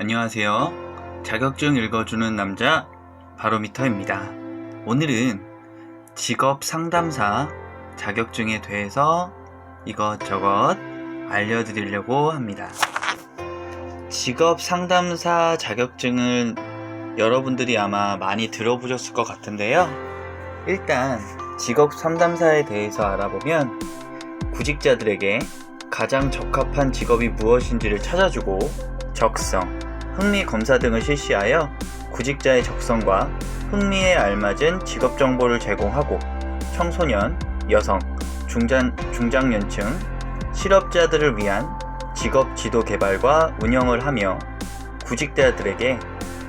안녕하세요. 자격증 읽어주는 남자 바로미터입니다. 오늘은 직업 상담사 자격증에 대해서 이것저것 알려드리려고 합니다. 직업 상담사 자격증을 여러분들이 아마 많이 들어보셨을 것 같은데요. 일단 직업 상담사에 대해서 알아보면 구직자들에게 가장 적합한 직업이 무엇인지를 찾아주고 적성, 흥미 검사 등을 실시하여 구직자의 적성과 흥미에 알맞은 직업 정보를 제공하고 청소년, 여성, 중장, 중장년층, 실업자들을 위한 직업 지도 개발과 운영을 하며 구직자들에게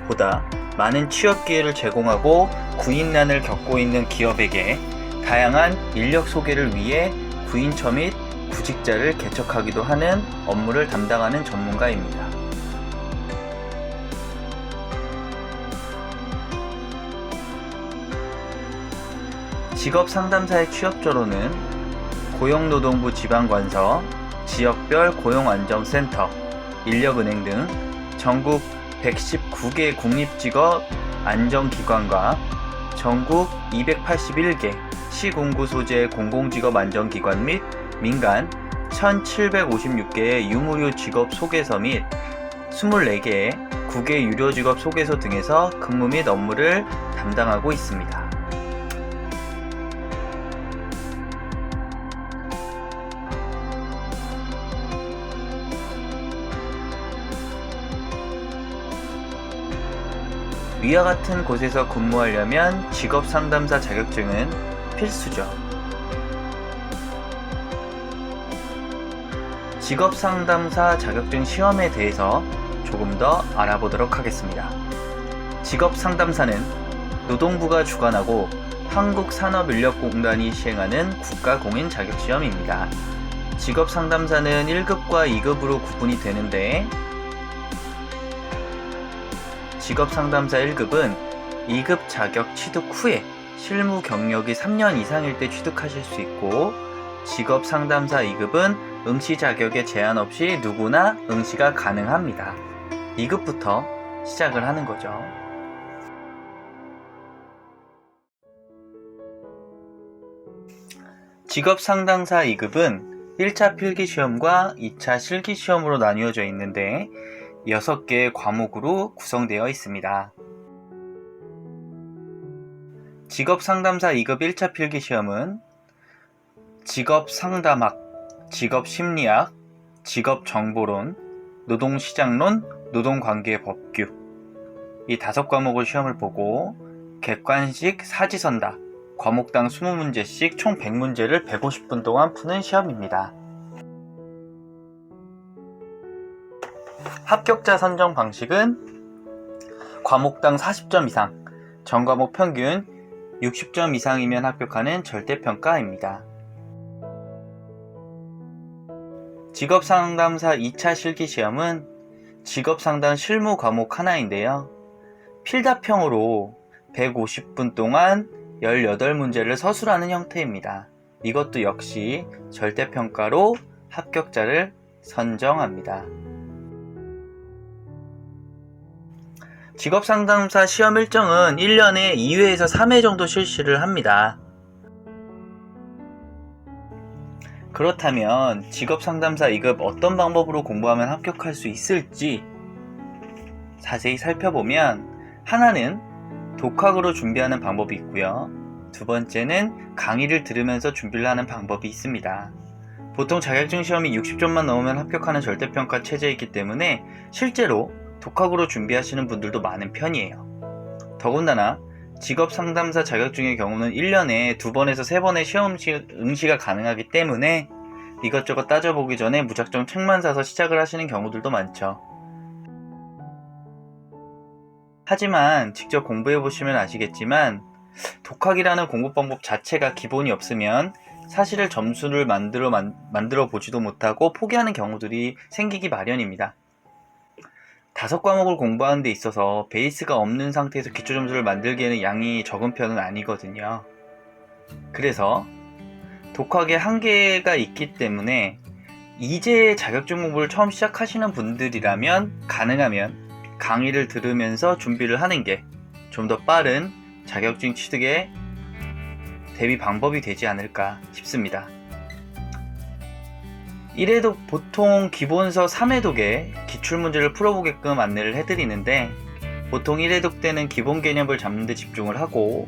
보다 많은 취업 기회를 제공하고 구인난을 겪고 있는 기업에게 다양한 인력 소개를 위해 구인처 및 구직자를 개척하기도 하는 업무를 담당하는 전문가입니다. 직업 상담사의 취업조로는 고용노동부 지방관서, 지역별 고용안정센터, 인력은행 등 전국 119개 국립직업 안정기관과 전국 281개 시공구 소재 공공직업 안정기관 및 민간 1756개의 유무료 직업 소개서 및 24개의 국외 유료 직업 소개서 등에서 근무 및 업무를 담당하고 있습니다. 위와 같은 곳에서 근무하려면 직업 상담사 자격증은 필수죠. 직업 상담사 자격증 시험에 대해서 조금 더 알아보도록 하겠습니다. 직업 상담사는 노동부가 주관하고 한국산업인력공단이 시행하는 국가공인 자격시험입니다. 직업 상담사는 1급과 2급으로 구분이 되는데 직업 상담사 1급은 2급 자격 취득 후에 실무 경력이 3년 이상일 때 취득하실 수 있고 직업 상담사 2급은 응시 자격에 제한 없이 누구나 응시가 가능합니다. 2급부터 시작을 하는 거죠. 직업 상담사 2급은 1차 필기 시험과 2차 실기 시험으로 나뉘어져 있는데 6개의 과목으로 구성되어 있습니다. 직업 상담사 2급 1차 필기 시험은 직업 상담학, 직업 심리학, 직업 정보론, 노동시장론, 노동관계 법규 이 다섯 과목을 시험을 보고 객관식 사지선다 과목당 20문제씩 총 100문제를 150분 동안 푸는 시험입니다. 합격자 선정 방식은 과목당 40점 이상, 전 과목 평균 60점 이상이면 합격하는 절대평가입니다. 직업상담사 2차 실기시험은 직업상담 실무 과목 하나인데요. 필답형으로 150분 동안 18문제를 서술하는 형태입니다. 이것도 역시 절대평가로 합격자를 선정합니다. 직업상담사 시험 일정은 1년에 2회에서 3회 정도 실시를 합니다. 그렇다면 직업상담사 2급 어떤 방법으로 공부하면 합격할 수 있을지 자세히 살펴보면 하나는 독학으로 준비하는 방법이 있고요. 두 번째는 강의를 들으면서 준비를 하는 방법이 있습니다. 보통 자격증 시험이 60점만 넘으면 합격하는 절대평가 체제이기 때문에 실제로 독학으로 준비하시는 분들도 많은 편이에요. 더군다나 직업 상담사 자격증의 경우는 1년에 두 번에서 세 번의 시험 시, 응시가 가능하기 때문에 이것저것 따져보기 전에 무작정 책만 사서 시작을 하시는 경우들도 많죠. 하지만 직접 공부해 보시면 아시겠지만 독학이라는 공부 방법 자체가 기본이 없으면 사실을 점수를 만들어 만, 만들어 보지도 못하고 포기하는 경우들이 생기기 마련입니다. 다섯 과목을 공부하는 데 있어서 베이스가 없는 상태에서 기초 점수를 만들기에는 양이 적은 편은 아니거든요. 그래서 독학에 한계가 있기 때문에 이제 자격증 공부를 처음 시작하시는 분들이라면 가능하면 강의를 들으면서 준비를 하는 게 좀 더 빠른 자격증 취득의 대비 방법이 되지 않을까 싶습니다. 1회독 보통 기본서 3회독에 기출문제를 풀어보게끔 안내를 해드리는데 보통 1회독 때는 기본 개념을 잡는 데 집중을 하고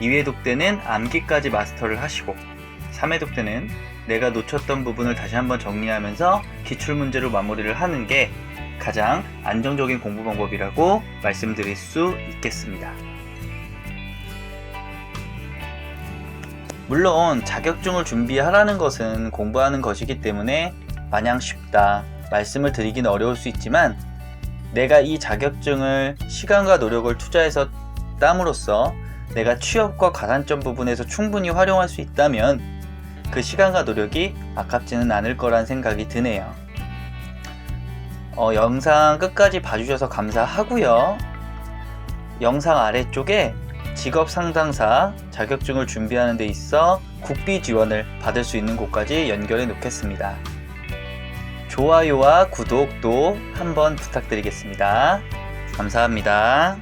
2회독 때는 암기까지 마스터를 하시고 3회독 때는 내가 놓쳤던 부분을 다시 한번 정리하면서 기출문제로 마무리를 하는 게 가장 안정적인 공부 방법이라고 말씀드릴 수 있겠습니다. 물론 자격증을 준비하라는 것은 공부하는 것이기 때문에 마냥 쉽다 말씀을 드리기는 어려울 수 있지만 내가 이 자격증을 시간과 노력을 투자해서 땀으로써 내가 취업과 가산점 부분에서 충분히 활용할 수 있다면 그 시간과 노력이 아깝지는 않을 거란 생각이 드네요. 어, 영상 끝까지 봐주셔서 감사하고요. 영상 아래쪽에 직업 상담사 자격증을 준비하는 데 있어 국비 지원을 받을 수 있는 곳까지 연결해 놓겠습니다. 좋아요와 구독도 한번 부탁드리겠습니다. 감사합니다.